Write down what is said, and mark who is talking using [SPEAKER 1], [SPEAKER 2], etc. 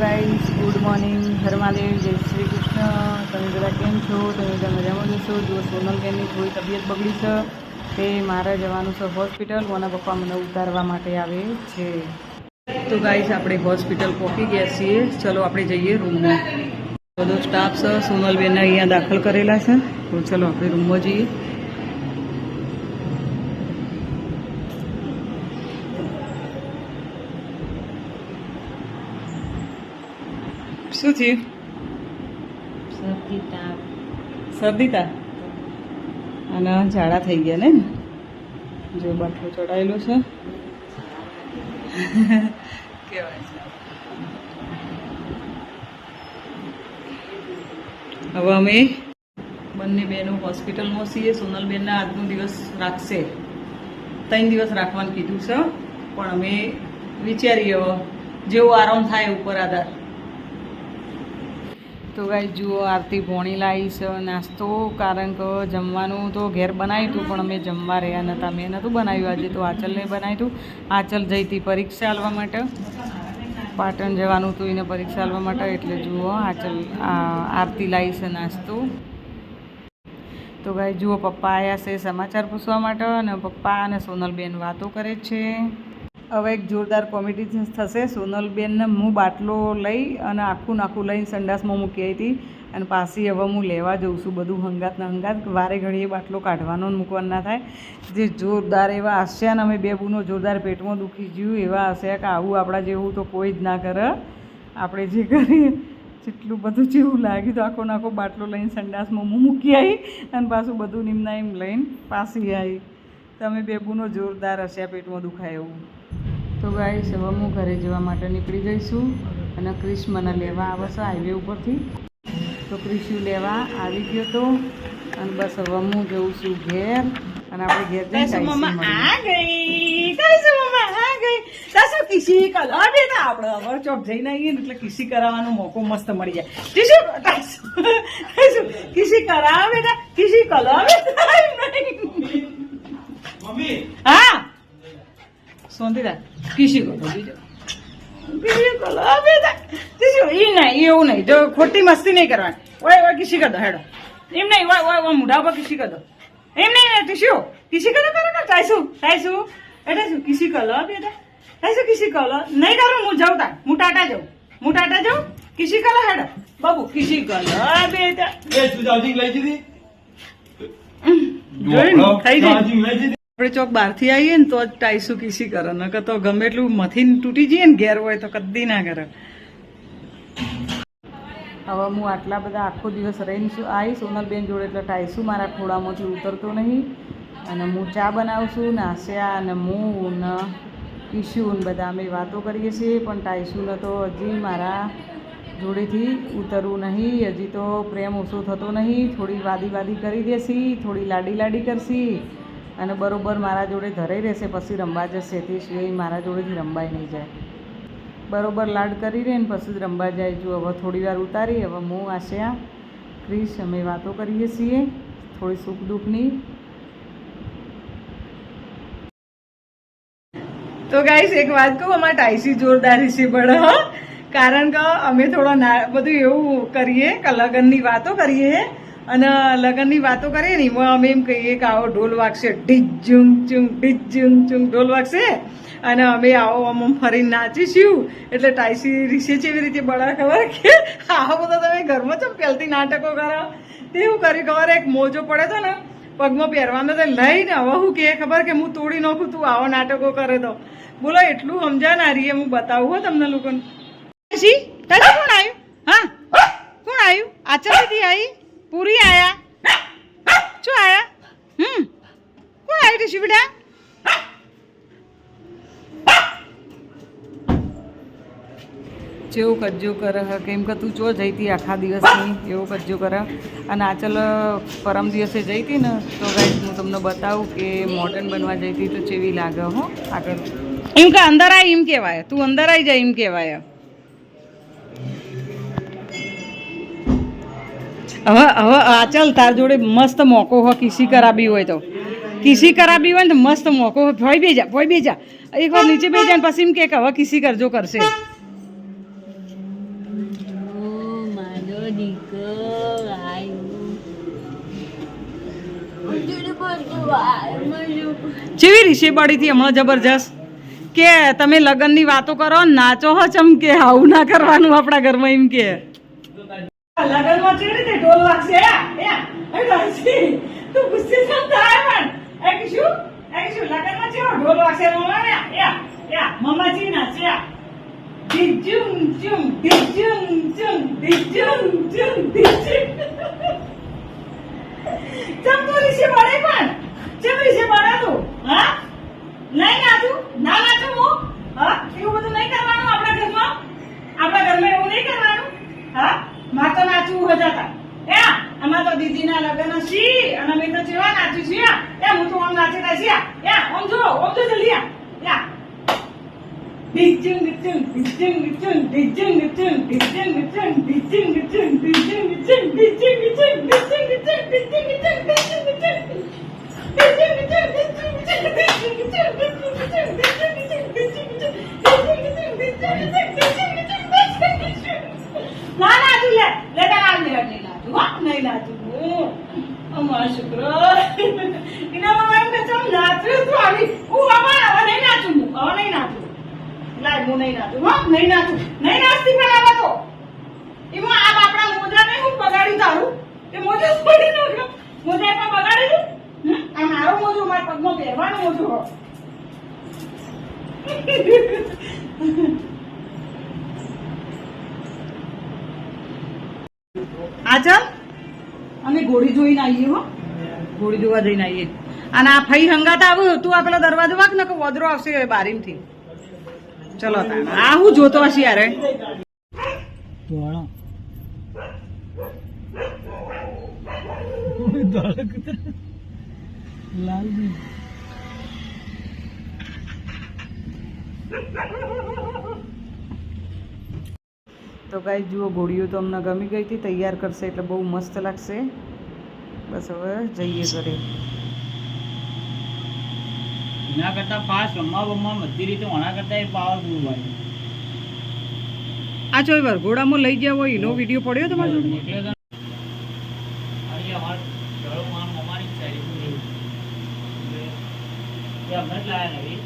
[SPEAKER 1] Guys good morning. હરમાદેવ જય શ્રી કૃષ્ણ. તમે બધા કેમ છો? તમે બધા મજામાં જશો જો સોનલ બેનની થોડી તબિયત બગડી છે. તે મારે જવાનું છે હોસ્પિટલ. મારા પપ્પા મને ઉતારવા માટે આવે છે. તો ગાઈસ આપણે હોસ્પિટલ પહોંચી ગયા છીએ. ચલો, આપણે જઈએ રૂમમાં. બધો સ્ટાફ છે. સોનલબેનને અહીંયા દાખલ કરેલા છે. તો ચલો, આપણે રૂમમાં જઈએ. શું થયું?
[SPEAKER 2] શરદી તાવ
[SPEAKER 1] તા અને ઝાડા થઈ ગયા ને? જો બાટલો ચડાયેલો છે. કેવાય છે હવે અમે બંને બહેનો હોસ્પિટલમાં છીએ. સોનલબેનના આજનો દિવસ રાખશે. ત્રણ દિવસ રાખવાનું કીધું છે. પણ અમે વિચારીએ હવે જેવો આરામ થાય ઉપર આધાર. તો ગાઈ જુઓ, આરતી ભોણી લાવી છે, નાસ્તો, કારણ કે જમવાનું તો ઘેર બનાવ્યું હતું, પણ અમે જમવા રહ્યા નહોતા મેં નહોતું બનાવ્યું આજે, તો આચલને બનાવ્યું હતું. આચલ જઈ હતી પરીક્ષા આલવા માટે. પાટણ જવાનું હતું એને પરીક્ષા આલવા માટે, એટલે જુઓ, આચલ આરતી લાવી છે નાસ્તો. તો ગાઈ જુઓ, પપ્પા આવ્યા છે સમાચાર પૂછવા માટે, અને પપ્પા અને સોનલબેન વાતો કરે છે. હવે એક જોરદાર કોમેડી થશે. સોનલબેનને હું બાટલો લઈ અને આખું નાખું લઈને સંડાસમાં મૂકી આવી હતી. અને પાછી હવે હું લેવા જઉં છું બધું હંગાતના હંગાત. વારે ઘડીએ બાટલો કાઢવાનો મૂકવાનો ના થાય. જે જોરદાર એવા હાસ્યા ને અમે બે બુનો જોરદાર પેટમાં દુખી ગયું, એવા હસ્યા કે આવું આપણા જેવું તો કોઈ જ ના કરે. આપણે જે કરીએ, જેટલું બધું જેવું લાગ્યું તો આખો નાખો બાટલો લઈને સંડાસમાં હું મૂકી આવી અને પાછું બધું નિમના એમ લઈને પાછી આવી તમે બેબુનો જોરદાર હસ્યા પેટમાં દુખાય એવું. તો ગાઈ હવે હું ઘરે જવા માટે નીકળી જઈશું અને ક્રિશ મને લેવા આવે છે હાઈવે ઉપરથી. તો ક્રિશુ લેવા આવી ગયો તો અને બસ હવે હું જઉં છું ઘેર અને આપણે ઘેર મળીએ. આપણે ચોક જઈને આવીએ ને એટલે કિસી કરાવવાનો મોકો મસ્ત મળી જાય. કિસી કિસી કરાવ બેટા. કિસી કરાવ હા? સોંતીરા કિસી કરો બીજો. કિસી કરો કિસી ઈ નહીં એવું નહીં. જો ખોટી મસ્તી નહીં કરવાની. ઓય ઓય કિસી કર હેડો. એમ નહીં ઓય ઓય ઓય મુઢા પર કિસી કર એમ નહીં ટીસ્યુ કિસી કરો કરો કર ટાઈસુ ટાઈસુ એટલે શું? કિસી કરો બેટા ટાઈસુ કિસી કરો નહીં કરું હું જાઉં તા હું ટાટા જાઉં. હું ટાટા જાઉં? કિસી કરો હેડો. બાબુ કિસી કરો બેટા
[SPEAKER 3] એ તું ચાર્જિંગ લઈ દીધી
[SPEAKER 1] જોયું થઈ જાય
[SPEAKER 3] ચાર્જિંગ લઈ દીધી
[SPEAKER 1] આપણે ચોક બહારથી આવીએ ને તો જ ટાઈસુ કીસી કરે. નકર તો ગમે એટલું મથીને તૂટી જઈએ ને ઘેર હોય તો કદી ના કરે. હવે હું આટલા બધા આખો દિવસ રહીને છું આવી સોનલબેન જોડે એટલે ટાઈસુ મારા ખોડામાંથી ઉતરતો નહીં. અને હું ચા બનાવું છું આસ્યા અને હું ને ઈશુ ને બધા અમે વાતો કરીએ છીએ, પણ ટાઈસુને તો હજી મારા જોડેથી ઉતરવું નહીં. હજી તો પ્રેમ ઓછો થતો નહીં. થોડી વાદી વાદી કરી દેશી, થોડી લાડી લાડી કરશી. અને બરોબર મારા જોડે ધરાઈ રહેશે, પછી રમવા જશે, તે સિવાય મારા જોડેથી રમવાય નહીં જાય. બરોબર લાડ કરી રહે ને પછી જ રમવા જાય. જો હવે થોડી વાર ઉતારી, હવે હું, આશા, ક્રિશ, અમે વાતો કરીએ છીએ. થોડી સુખ દુઃખની. તો ગાઈશ એક વાત કહું, અમારા ટાઈસી જોરદાર છે પણ કારણ કે અમે થોડા બધું એવું કરીએ, કે લગ્નની વાતો કરીએ. અને લગ્નની વાતો કરીએ ને એમાં અમે એમ કહીએ કે આવો ઢોલ વાગશે ઢીજ ચુંગ ચુંગ ઢીજ ચુંગ ઢોલ વાગશે. અને અમે આવો આમ આમ ફરીને નાચીશું. એટલે ટાઈસી રીસે છે એવી રીતે બળા ખબર કે આવો બધો તમે ઘરમાં ચમ પહેલથી નાટકો કરો? તેવું કર્યું. ખબર એક મોજો પડે તો ને પગમાં પહેરવાનો તો લઈને હવે હું કે ખબર કે હું તોડી નાખું તું આવો નાટકો કરે તો. બોલો એટલું સમજાનારી રીએ હું બતાવું હો તમને લોકોને. તારે કોણ આવ્યું? હા? કોણ આવ્યું? આચર દીદી આવી? પૂરી આયા? શું આયા? હમ. કોણ આવી ટીશુ બેટા જેવું કજ્જો કરે કેમ કે તું ચો જઈ હતી આખા દિવસની? એવો કજ્જો કરે. અને આ ચાલ પરમ દિવસે જઈ હતી ને? તો ગાઈસ હું તમને બતાવું કે મોડર્ન બનવા જઈ હતી તો ચેવી લાગે હો આગળ? એમ કે અંદર આવી એમ કહેવાય. તું અંદર આવી જાય એમ કહેવાય. હવે હવે આ ચાલ, તાર જોડે મસ્ત મોકો હો, કિસી કરાબી હોય તો. કિસી કરાબી હોય ને મસ્ત મોકો હોય ભોય બેજા ભોય બેજા. એક વાર નીચે બેજા ને પછી એમ કે હવે કિસી કરજો કરશે.
[SPEAKER 4] જેવી રીશે હતી હમણાં જબરજસ્ત? કે તમે લગ્નની વાતો કરો નાચો હો ચમ કે, આવું ના કરવાનું આપણા ઘરમાં એમ કે. લગ્નમાં કેવી રીતે ઢોલ વાગશે એ રાજી તું ગુસ્સે થમ થાય પણ. એ કીશું એ કીશું લગનમાં કેવો ઢોલ વાગશે મમ્મા ને? યા યા મમ્માજી ના યા ડિજુમ જુમ ડિજુમ જુમ ડિજુમ જુમ ડિજુમ ચમ તો રીશે પડે પણ. ચમ રીશે પડે તું હા નહીં નાચું ના નાચું હું હા એવું બધું નહીં કરવાનું આપણા ઘરમાં આપણા ઘરમાં એવું નહીં કરવાનું હા માં તો નાચવું હતા એ આમાં તો દીદીના લગ્ન છી અને અમે તો જેવા નાચી છીએ એ હું તો આમ નાચી રહી છીએ એ આમ જો આમ જો જલ્દી આ યા ડિચિંગ ડિચિંગ ડિચિંગ ડિચિંગ ડિચિંગ ડિચિંગ ડિચિંગ ડિચિંગ ડિચિંગ ડિચિંગ ડિચિંગ ડિચિંગ ડિચિંગ ડિચિંગ ડિચિંગ ડિચિંગ ડિચિંગ ડિચિંગ ડિચિંગ ના નાચું લે લે તાર આજ નહીં નહીં નાચું હા નહીં નાચું હું અમારા શુક્ર એના મમ્મા એમ કે ચમ નાચ્યું તું આવી હું બાબા હવે નહીં નાચું હું હવે નહીં નાચું લાય હું નહીં નાચું. હા, નહીં નાચું. નહીં નાચતી પણ આવા તો. એમાં આ આપણા મોજા ને હું બગાડી તારું એ મોજો છોડી નો મોજા પણ બગાડી દઉં આ મારો મોજો, મારા પગમાં પહેરવાનો મોજો. હો આ ચાલ. અમે ઘોડી જોઈને આવીએ, હો. ઘોડી જોવા જઈને આવીએ. અને આ ફઈ હંગાત આવ્યું તું આ પેલો દરવાજો વાગ ને, કે વદરો આવશે બારીમથી. ચલો આ હું જોતો હશે યાર તો ગાઈ જુઓ, ઘોડીઓ તો અમને ગમી ગઈ હતી, તૈયાર કરશે એટલે બહુ મસ્ત લાગશે. બસ હવે જઈએ ઘરે.
[SPEAKER 5] એના કરતા ફાસ્ટ રમવા બમવા બધી રીતે ઓના કરતા એ પાવરફુલ હોય.
[SPEAKER 4] આ ચોઈ વાર ઘોડામાં લઈ ગયા હોય એનો વીડિયો પડ્યો તમારો? જોડે
[SPEAKER 5] એટલે તો આજે અમાર ચલો માન મમાની ચાલી એટલે એ